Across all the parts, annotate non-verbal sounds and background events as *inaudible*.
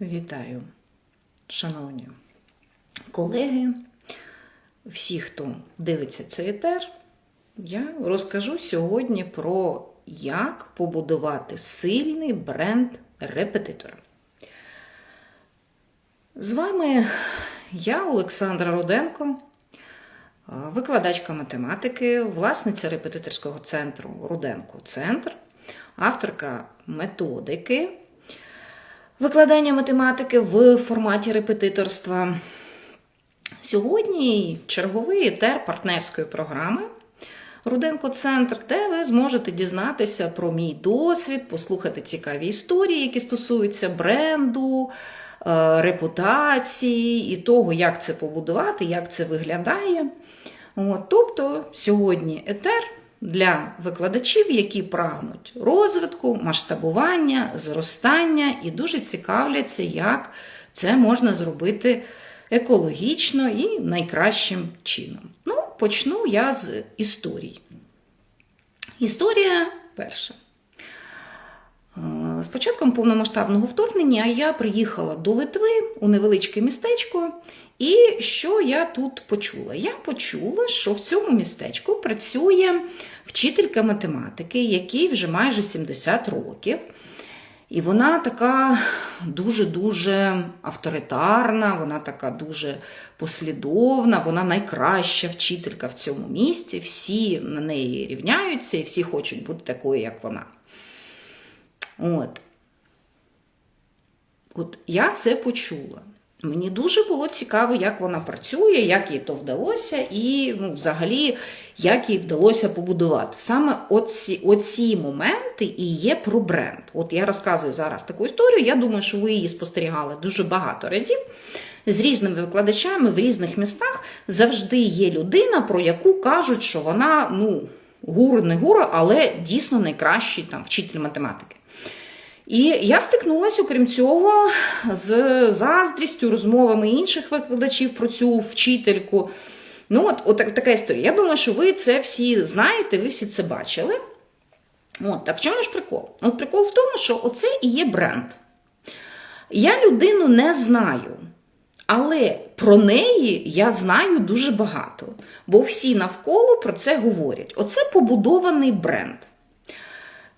Вітаю, шановні колеги, всі, хто дивиться цей етер, я розкажу сьогодні про як побудувати сильний бренд репетитора. З вами я, Олександра Руденко, викладачка математики, власниця репетиторського центру Руденко Центр, авторка методики викладання математики в форматі репетиторства. Сьогодні черговий етер партнерської програми Руденко Центр, де ви зможете дізнатися про мій досвід, послухати цікаві історії, які стосуються бренду, е, репутації і того, як це побудувати, як це виглядає. От, тобто сьогодні етер для викладачів, які прагнуть розвитку, масштабування, зростання і дуже цікавляться, як це можна зробити екологічно і найкращим чином. Ну, почну я з історій. Історія перша. З початком повномасштабного вторгнення я приїхала до Литви у невеличке містечко. І що я тут почула? Я почула, що в цьому містечку працює вчителька математики, якій вже майже 70 років. І вона така дуже-дуже авторитарна, вона така дуже послідовна, вона найкраща вчителька в цьому місті. Всі на неї рівняються і всі хочуть бути такою, як вона. От. От я це почула. Мені дуже було цікаво, як вона працює, як їй то вдалося, і ну, взагалі, як їй вдалося побудувати. Саме оці, оці моменти і є про бренд. От я розказую зараз таку історію. Я думаю, що ви її спостерігали дуже багато разів. З різними викладачами в різних містах завжди є людина, про яку кажуть, що вона ну, гуру, не гуру, але дійсно найкращий там, вчитель математики. І я стикнулася, окрім цього, з заздрістю, розмовами інших викладачів про цю вчительку. Ну, от, от така історія. Я думаю, що ви це всі знаєте, ви всі це бачили. От, так в чому ж прикол? От прикол в тому, що оце і є бренд. Я людину не знаю. Але про неї я знаю дуже багато, бо всі навколо про це говорять. Оце побудований бренд.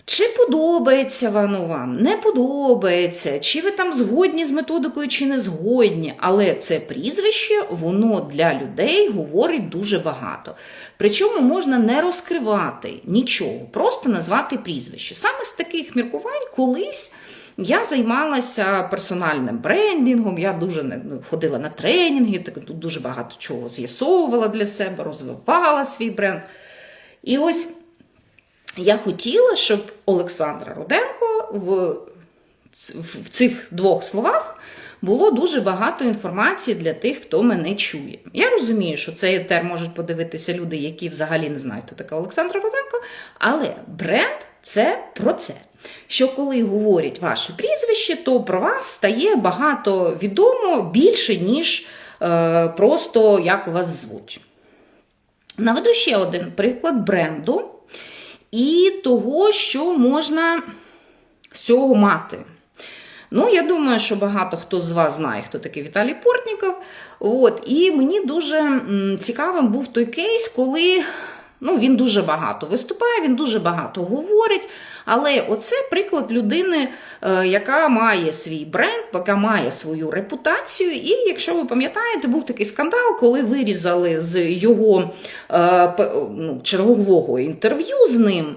Чи подобається воно вам, не подобається, чи ви там згодні з методикою, чи не згодні, але це прізвище, воно для людей говорить дуже багато. Причому можна не розкривати нічого, просто назвати прізвище. Саме з таких міркувань колись. Я займалася персональним брендингом, я дуже ну, ходила на тренінги, так тут дуже багато чого з'ясовувала для себе, розвивала свій бренд. І ось я хотіла, щоб Олександра Руденко в, в цих двох словах було дуже багато інформації для тих, хто мене чує. Я розумію, що цей етер можуть подивитися люди, які взагалі не знають, хто така Олександра Руденко, але бренд це про це. Що коли говорять ваше прізвище, то про вас стає багато відомо більше, ніж е, просто як вас звуть. Наведу ще один приклад бренду і того, що можна з цього мати. Ну, я думаю, що багато хто з вас знає, хто такий Віталій Портніков. От, І мені дуже цікавим був той кейс, коли ну, він дуже багато виступає, він дуже багато говорить. Але оце приклад людини, е, яка має свій бренд, яка має свою репутацію. І якщо ви пам'ятаєте, був такий скандал, коли вирізали з його е, ну, чергового інтерв'ю з ним.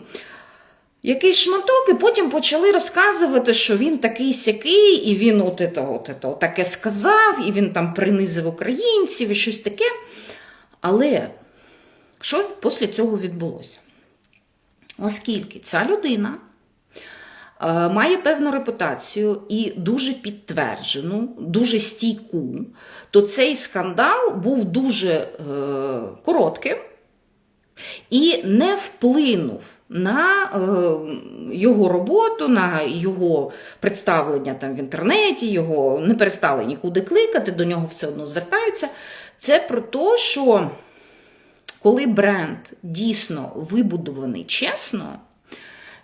Якийсь шматок, і потім почали розказувати, що він такий сякий, і він от це, от це, таке сказав, і він там принизив українців і щось таке. Але що після цього відбулося? Оскільки ця людина е, має певну репутацію і дуже підтверджену, дуже стійку, то цей скандал був дуже е, коротким і не вплинув на е, його роботу, на його представлення там в інтернеті, його не перестали нікуди кликати, до нього все одно звертаються. Це про те, що коли бренд дійсно вибудований чесно,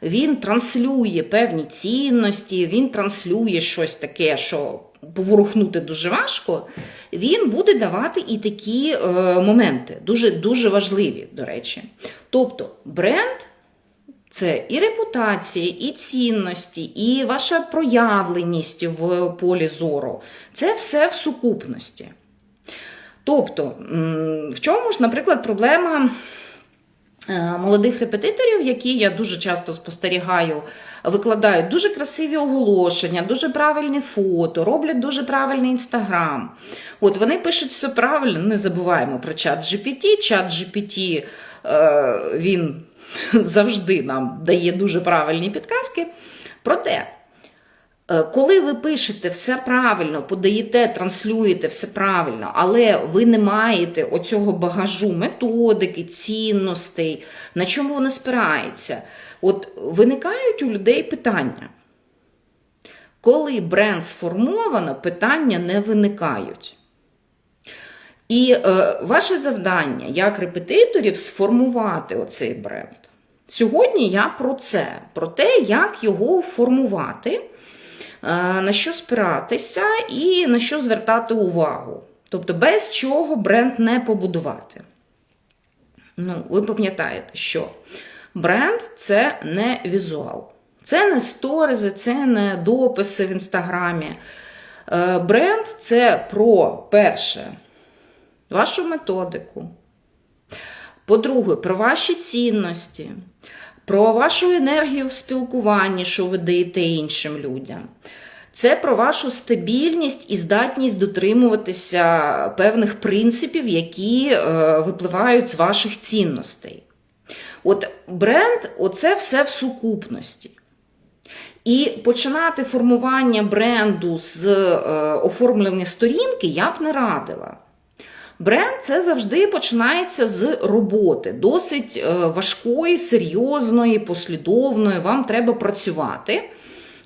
він транслює певні цінності, він транслює щось таке, що поворухнути дуже важко, він буде давати і такі е, моменти, дуже, дуже важливі, до речі. Тобто, бренд це і репутація, і цінності, і ваша проявленість в полі зору. Це все в сукупності. Тобто, в чому ж, наприклад, проблема е, молодих репетиторів, які я дуже часто спостерігаю, викладають дуже красиві оголошення, дуже правильні фото, роблять дуже правильний інстаграм. От вони пишуть все правильно, не забуваємо про чат GPT. Чат GPT е, він *laughs* завжди нам дає дуже правильні підказки. Проте, коли ви пишете все правильно, подаєте, транслюєте все правильно, але ви не маєте оцього багажу методики, цінностей, на чому воно спирається, от виникають у людей питання. Коли бренд сформовано, питання не виникають. І е, ваше завдання як репетиторів сформувати оцей бренд. Сьогодні я про це, про те, як його формувати, е, на що спиратися і на що звертати увагу. Тобто, без чого бренд не побудувати. Ну, ви пам'ятаєте, що бренд це не візуал. Це не сторизи, це не дописи в інстаграмі. Е, Бренд це про перше вашу методику. По-друге, про ваші цінності, про вашу енергію в спілкуванні, що ви даєте іншим людям. Це про вашу стабільність і здатність дотримуватися певних принципів, які е, випливають з ваших цінностей. От бренд оце все в сукупності. І починати формування бренду з е, оформлення сторінки я б не радила. Бренд це завжди починається з роботи, досить е, важкої, серйозної, послідовної. Вам треба працювати.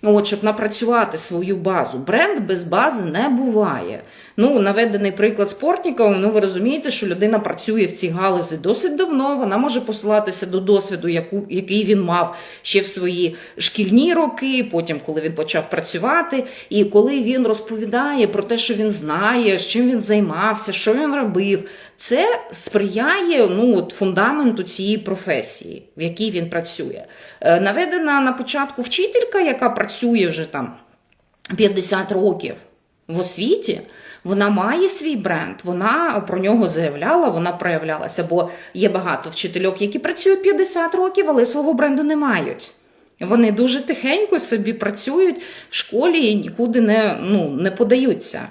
Ну, от, щоб напрацювати свою базу. Бренд без бази не буває. Ну, наведений приклад спортників, ну ви розумієте, що людина працює в цій галузі досить давно. Вона може посилатися до досвіду, яку, який він мав ще в свої шкільні роки, потім, коли він почав працювати, і коли він розповідає про те, що він знає, з чим він займався, що він робив. Це сприяє ну, от, фундаменту цієї професії, в якій він працює. Е, Наведена на початку вчителька, яка працює вже там 50 років в освіті, вона має свій бренд, вона про нього заявляла, вона проявлялася, бо є багато вчительок, які працюють 50 років, але свого бренду не мають. Вони дуже тихенько собі працюють в школі і нікуди не, ну, не подаються.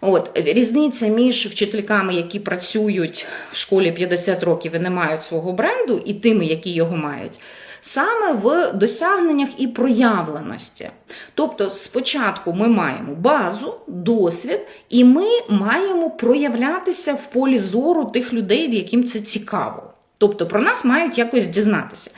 От різниця між вчительками, які працюють в школі 50 років і не мають свого бренду, і тими, які його мають, саме в досягненнях і проявленості. Тобто, спочатку ми маємо базу, досвід, і ми маємо проявлятися в полі зору тих людей, яким це цікаво. Тобто про нас мають якось дізнатися.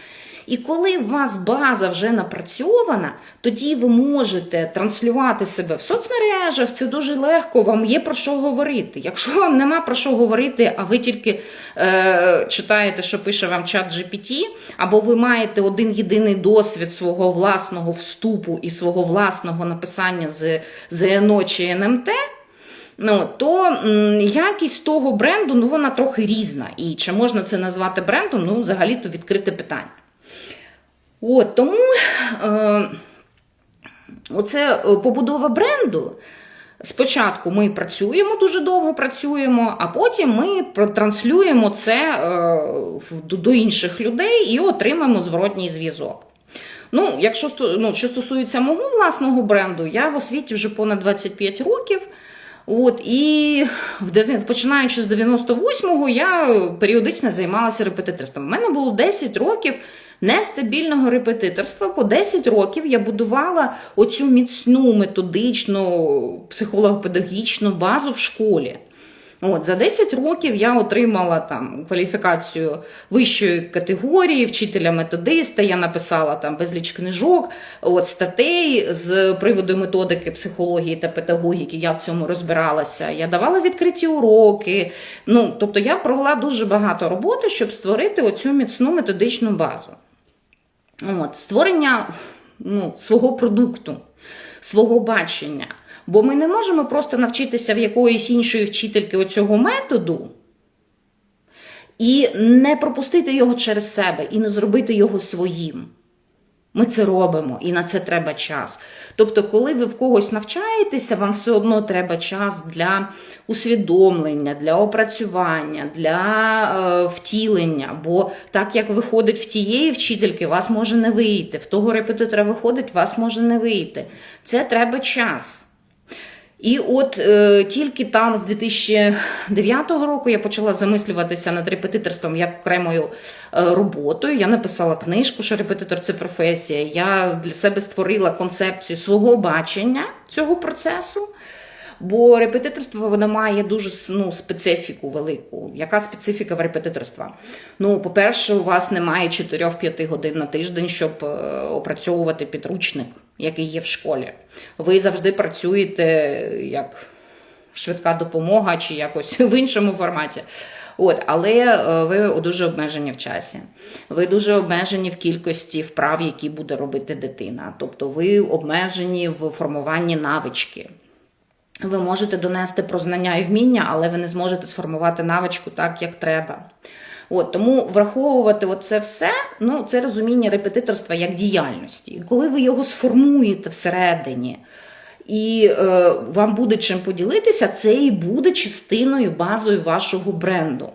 І коли у вас база вже напрацьована, тоді ви можете транслювати себе в соцмережах, це дуже легко, вам є про що говорити. Якщо вам нема про що говорити, а ви тільки е, читаєте, що пише вам чат GPT, або ви маєте один єдиний досвід свого власного вступу і свого власного написання з ЗНО чи НМТ. Ну, то якість того бренду ну, вона трохи різна. І чи можна це назвати брендом? Ну, взагалі-то відкрите питання. От тому е, оце е, побудова бренду. Спочатку ми працюємо дуже довго працюємо, а потім ми протранслюємо це е, до, інших людей і отримаємо зворотній зв'язок. Ну, якщо ну, що стосується мого власного бренду, я в освіті вже понад 25 років. От, І починаючи з 98-го, я періодично займалася репетиторством. У мене було 10 років нестабільного репетиторства. По 10 років я будувала оцю міцну методичну, психолого-педагогічну базу в школі. От, За 10 років я отримала там кваліфікацію вищої категорії, вчителя-методиста. Я написала там безліч книжок, от статей з приводу методики психології та педагогіки. Я в цьому розбиралася. Я давала відкриті уроки. Ну, Тобто я провела дуже багато роботи, щоб створити оцю міцну методичну базу. От, створення ну, свого продукту, свого бачення. Бо ми не можемо просто навчитися в якоїсь іншої вчительки оцього методу і не пропустити його через себе, і не зробити його своїм. Ми це робимо, і на це треба час. Тобто, коли ви в когось навчаєтеся, вам все одно треба час для усвідомлення, для опрацювання, для е, втілення. Бо так як виходить в тієї вчительки, вас може не вийти. В того репетитора виходить, вас може не вийти. Це треба час. І от е, тільки там з 2009 року я почала замислюватися над репетиторством як окремою е, роботою. Я написала книжку, що репетитор це професія. Я для себе створила концепцію свого бачення цього процесу. Бо репетиторство воно має дуже ну, специфіку велику. Яка специфіка в репетиторства? Ну, по-перше, у вас немає 4-5 годин на тиждень, щоб е, опрацьовувати підручник, який є в школі. Ви завжди працюєте як швидка допомога чи якось *laughs* в іншому форматі. От, але е, ви дуже обмежені в часі. Ви дуже обмежені в кількості вправ, які буде робити дитина. Тобто ви обмежені в формуванні навички. Ви можете донести про знання і вміння, але ви не зможете сформувати навичку так, як треба. От, Тому враховувати це все, ну, це розуміння репетиторства як діяльності. І коли ви його сформуєте всередині, і е, вам буде чим поділитися, це і буде частиною базою вашого бренду.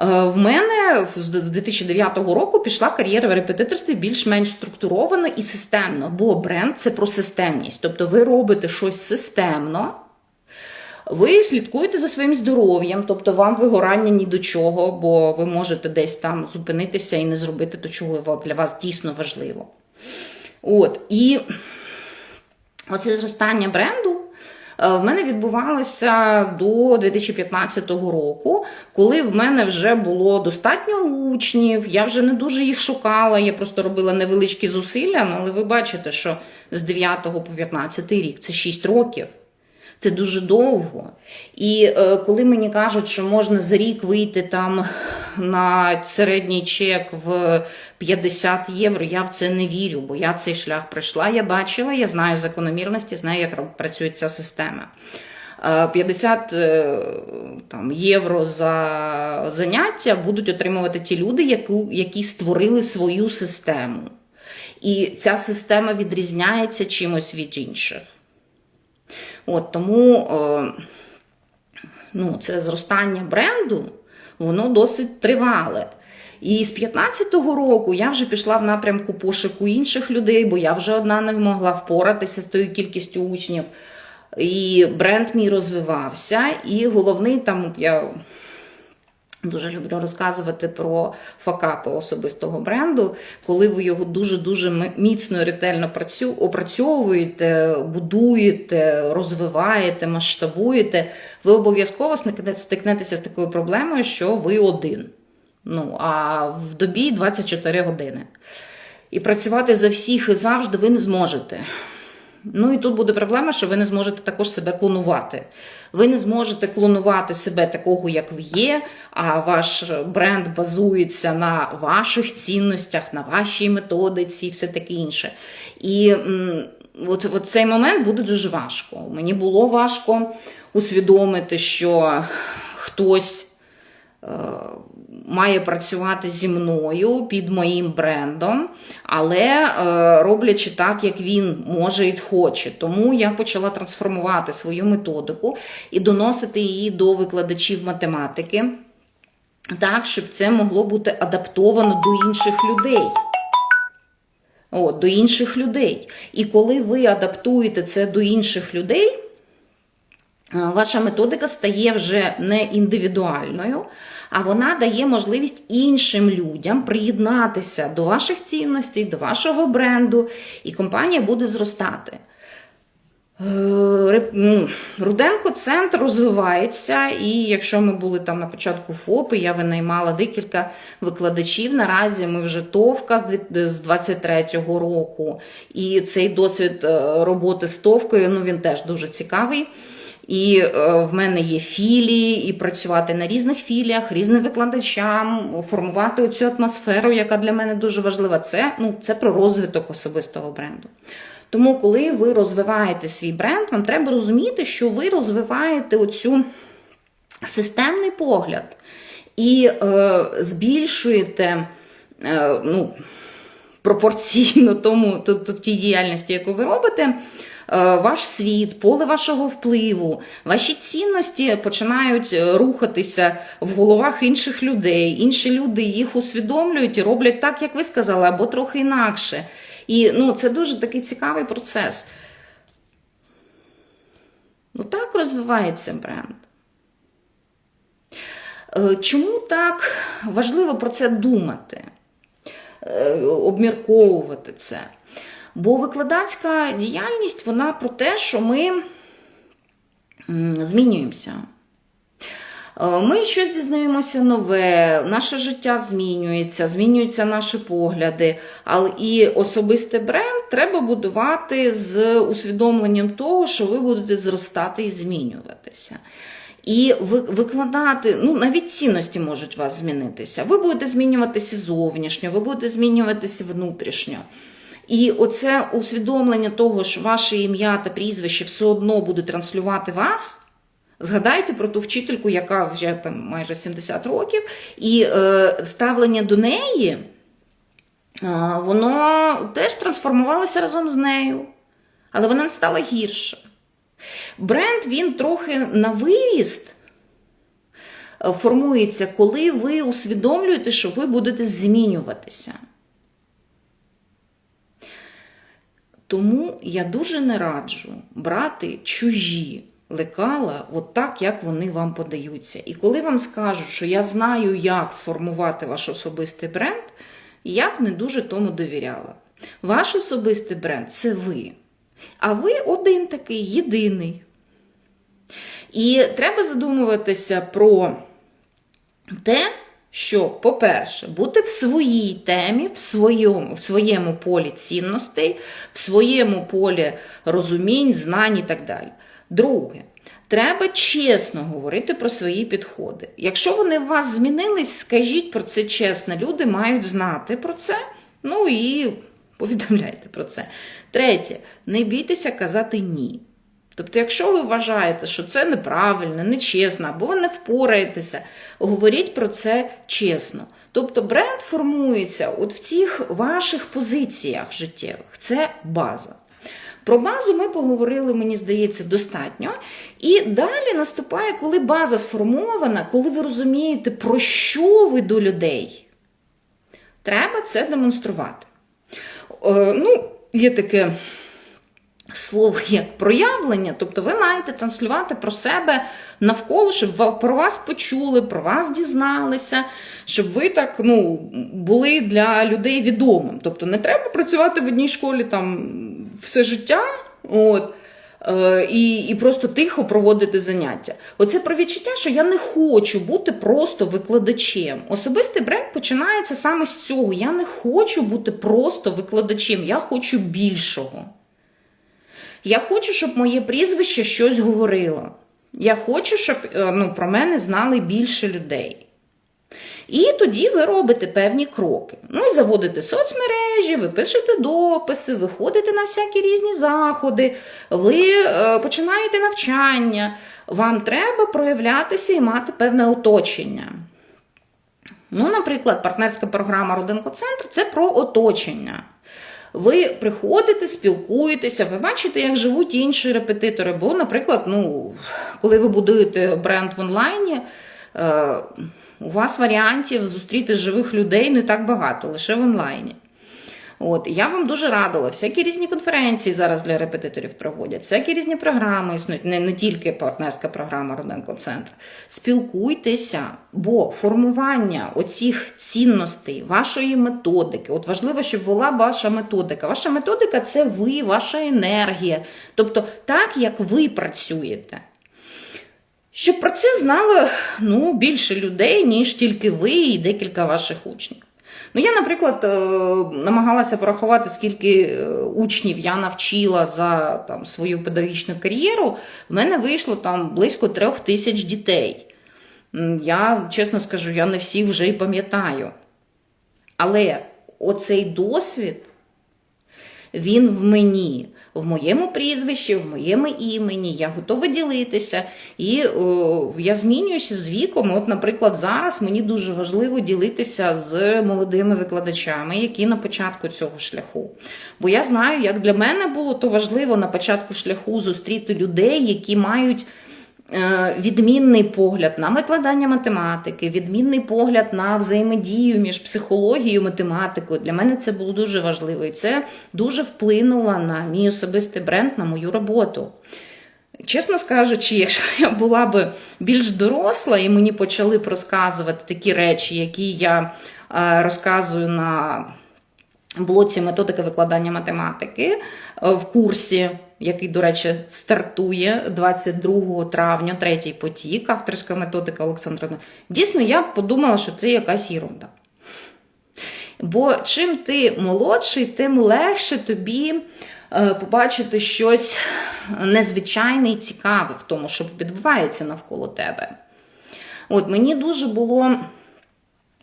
Е, в мене з 2009 року пішла кар'єра в репетиторстві більш-менш структуровано і системно, бо бренд це про системність. Тобто ви робите щось системно, ви слідкуєте за своїм здоров'ям, тобто вам вигорання ні до чого, бо ви можете десь там зупинитися і не зробити те, чого для вас дійсно важливо. От, І оце зростання бренду. Е, в мене відбувалося до 2015 року, коли в мене вже було достатньо учнів. Я вже не дуже їх шукала. Я просто робила невеличкі зусилля. Але ви бачите, що з 9 по 15 рік це 6 років. Це дуже довго. І е, коли мені кажуть, що можна за рік вийти там на середній чек в 50 євро, я в це не вірю, бо я цей шлях пройшла, я бачила, я знаю закономірності, знаю, як працює ця система. 50 е, там, євро за заняття будуть отримувати ті люди, які, які створили свою систему. І ця система відрізняється чимось від інших. От Тому е, ну, це зростання бренду, воно досить тривале. І з 15-го року я вже пішла в напрямку пошуку інших людей, бо я вже одна не могла впоратися з тою кількістю учнів. І бренд мій розвивався. І головний там я Дуже люблю розказувати про факапи особистого бренду, коли ви його дуже-дуже міцно і ретельно опрацьовуєте, будуєте, розвиваєте, масштабуєте, ви обов'язково стикнетеся з такою проблемою, що ви один. Ну, а в добі 24 години. І працювати за всіх і завжди ви не зможете. Ну і тут буде проблема, що ви не зможете також себе клонувати. Ви не зможете клонувати себе такого, як ви є, а ваш бренд базується на ваших цінностях, на вашій методиці і все таке інше. І от, от цей момент буде дуже важко. Мені було важко усвідомити, що хтось. Має працювати зі мною під моїм брендом, але е, роблячи так, як він може і хоче. Тому я почала трансформувати свою методику і доносити її до викладачів математики, так, щоб це могло бути адаптовано до інших людей. О, до інших людей. І коли ви адаптуєте це до інших людей, ваша методика стає вже не індивідуальною, а вона дає можливість іншим людям приєднатися до ваших цінностей, до вашого бренду, і компанія буде зростати. Е, ну, Руденко центр розвивається, і якщо ми були там на початку ФОПи, я винаймала декілька викладачів. Наразі ми вже товка з 23-го року, і цей досвід е, роботи з товкою ну, він теж дуже цікавий. І е, в мене є філії, і працювати на різних філіях, різним викладачам, формувати цю атмосферу, яка для мене дуже важлива. Це, ну, це про розвиток особистого бренду. Тому, коли ви розвиваєте свій бренд, вам треба розуміти, що ви розвиваєте оцю системний погляд і е, збільшуєте е, ну, пропорційно тому то, то, тій діяльності, яку ви робите, ваш світ, поле вашого впливу, ваші цінності починають е, рухатися в головах інших людей. Інші люди їх усвідомлюють і роблять так, як ви сказали, або трохи інакше. І ну, це дуже такий цікавий процес. Ну, так розвивається бренд. Е, Чому так важливо про це думати, Е, обмірковувати це? Бо викладацька діяльність вона про те, що ми змінюємося. Е, Ми щось дізнаємося нове, наше життя змінюється, змінюються наші погляди, але і особистий бренд треба будувати з усвідомленням того, що ви будете зростати і змінюватися. І ви- викладати, ну навіть цінності можуть вас змінитися. Ви будете змінюватися зовнішньо, ви будете змінюватися внутрішньо. І оце усвідомлення того, що ваше ім'я та прізвище все одно будуть транслювати вас. Згадайте про ту вчительку, яка вже там майже 70 років, і е, ставлення до неї, е, воно теж трансформувалося разом з нею, але вона не стала гірше. Бренд він трохи на виріст е, формується, коли ви усвідомлюєте, що ви будете змінюватися. Тому я дуже не раджу брати чужі лекала от так, як вони вам подаються. І коли вам скажуть, що я знаю, як сформувати ваш особистий бренд, я б не дуже тому довіряла. Ваш особистий бренд це ви. А ви один такий, єдиний. І треба задумуватися про те, що, по-перше, бути в своїй темі, в своєму, в своєму полі цінностей, в своєму полі розумінь, знань і так далі. Друге, треба чесно говорити про свої підходи. Якщо вони у вас змінились, скажіть про це чесно. Люди мають знати про це. Ну і повідомляйте про це. Третє, не бійтеся казати ні. Тобто, якщо ви вважаєте, що це неправильно, нечесно, або ви не впораєтеся, говоріть про це чесно. Тобто бренд формується от в цих ваших позиціях життєвих. Це база. Про базу ми поговорили, мені здається, достатньо. І далі наступає, коли база сформована, коли ви розумієте, про що ви до людей. Треба це демонструвати. Е, ну, є таке слово як проявлення, тобто ви маєте транслювати про себе навколо, щоб про вас почули, про вас дізналися, щоб ви так ну, були для людей відомим. Тобто не треба працювати в одній школі там все життя. От. е, І, і просто тихо проводити заняття. Оце про відчуття, що я не хочу бути просто викладачем. Особистий бренд починається саме з цього. Я не хочу бути просто викладачем, я хочу більшого. Я хочу, щоб моє прізвище щось говорило. Я хочу, щоб е, ну, про мене знали більше людей. І тоді ви робите певні кроки. Ну і заводите соцмережі, ви пишете дописи, ви ходите на всякі різні заходи, ви е, починаєте навчання. Вам треба проявлятися і мати певне оточення. Ну, наприклад, партнерська програма Родинкоцентр це про оточення. Ви приходите, спілкуєтеся, ви бачите, як живуть інші репетитори. Бо, наприклад, ну, коли ви будуєте бренд в онлайні, е, у вас варіантів зустріти живих людей не так багато, лише в онлайні. От, я вам дуже радила, всякі різні конференції зараз для репетиторів проводять, всякі різні програми існують, не, не тільки партнерська програма Роденко Центр. Спілкуйтеся, бо формування оцих цінностей, вашої методики, от важливо, щоб була ваша методика. Ваша методика це ви, ваша енергія. Тобто так, як ви працюєте. Щоб про це знало ну, більше людей, ніж тільки ви і декілька ваших учнів. Ну, я, наприклад, е, намагалася порахувати, скільки е, учнів я навчила за там, свою педагогічну кар'єру. В мене вийшло там близько трьох тисяч дітей. Я, чесно скажу, я не всі вже й пам'ятаю. Але оцей досвід, він в мені, в моєму прізвищі, в моєму імені, я готова ділитися. І о, я змінююся з віком. От, наприклад, зараз мені дуже важливо ділитися з молодими викладачами, які на початку цього шляху. Бо я знаю, як для мене було то важливо на початку шляху зустріти людей, які мають. Е, Відмінний погляд на викладання математики, відмінний погляд на взаємодію між психологією і математикою. Для мене це було дуже важливо, і це дуже вплинуло на мій особистий бренд, на мою роботу. Чесно скажучи, якщо я була б більш доросла і мені почали б розказувати такі речі, які я е, розказую на блоці методики викладання математики е, в курсі, який, до речі, стартує 22 травня, третій потік, авторська методика Олександра. Дійсно, я подумала, що це якась ерунда. Бо чим ти молодший, тим легше тобі е, побачити щось незвичайне і цікаве в тому, що відбувається навколо тебе. От мені дуже було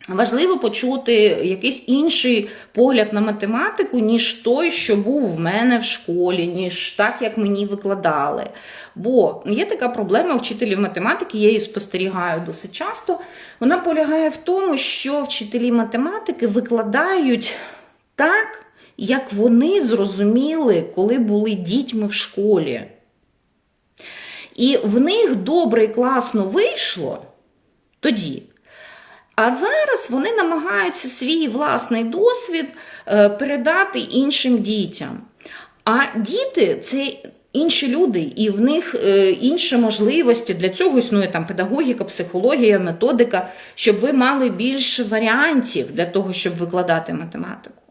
важливо почути якийсь інший погляд на математику, ніж той, що був в мене в школі, ніж так, як мені викладали. Бо є така проблема вчителів математики, я її спостерігаю досить часто. Вона полягає в тому, що вчителі математики викладають так, як вони зрозуміли, коли були дітьми в школі. І в них добре і класно вийшло тоді. А зараз вони намагаються свій власний досвід е, передати іншим дітям. А діти це інші люди, і в них е, інші можливості. Для цього існує там педагогіка, психологія, методика, щоб ви мали більше варіантів для того, щоб викладати математику.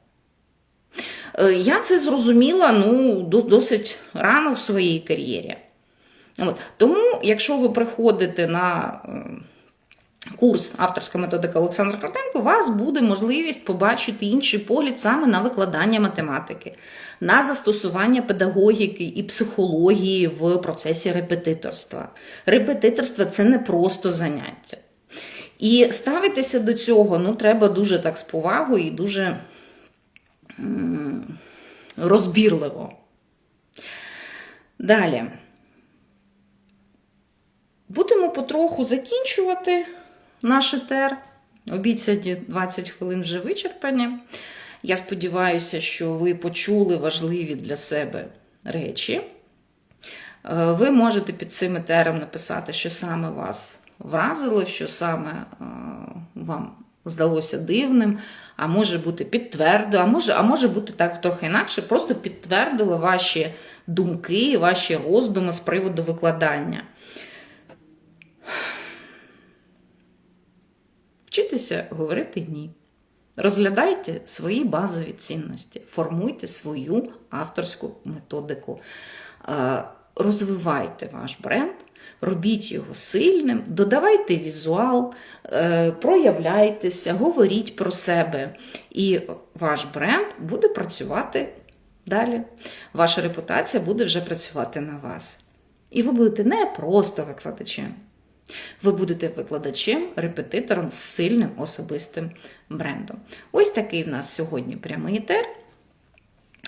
Е, Я це зрозуміла ну, досить рано в своїй кар'єрі. Тому, якщо ви приходите на курс авторська методика Олександра Кротенко, у вас буде можливість побачити інший погляд саме на викладання математики, на застосування педагогіки і психології в процесі репетиторства. Репетиторство це не просто заняття. І ставитися до цього ну, треба дуже так з повагою і дуже розбірливо. Далі. Будемо потроху закінчувати наш етер. Обіцяні 20 хвилин вже вичерпані. Я сподіваюся, що ви почули важливі для себе речі. Е, Ви можете під цим етером написати, що саме вас вразило, що саме е, вам здалося дивним, а може бути підтвердило, а може, а може бути так трохи інакше, просто підтвердило ваші думки, ваші роздуми з приводу викладання. Вчитися говорити ні. Розглядайте свої базові цінності, формуйте свою авторську методику, розвивайте ваш бренд, робіть його сильним, додавайте візуал, е, проявляйтеся, говоріть про себе, і ваш бренд буде працювати далі. Ваша репутація буде вже працювати на вас. І ви будете не просто викладачем. Ви будете викладачем, репетитором з сильним особистим брендом. Ось такий в нас сьогодні прямий етер.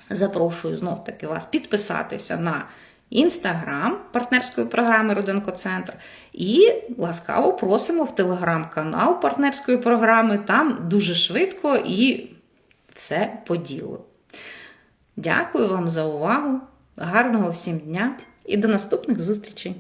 Запрошую знов таки вас підписатися на інстаграм партнерської програми Руденко Центр. І ласкаво просимо в телеграм-канал партнерської програми. Там дуже швидко і все по ділу. Дякую вам за увагу. Гарного всім дня і до наступних зустрічей!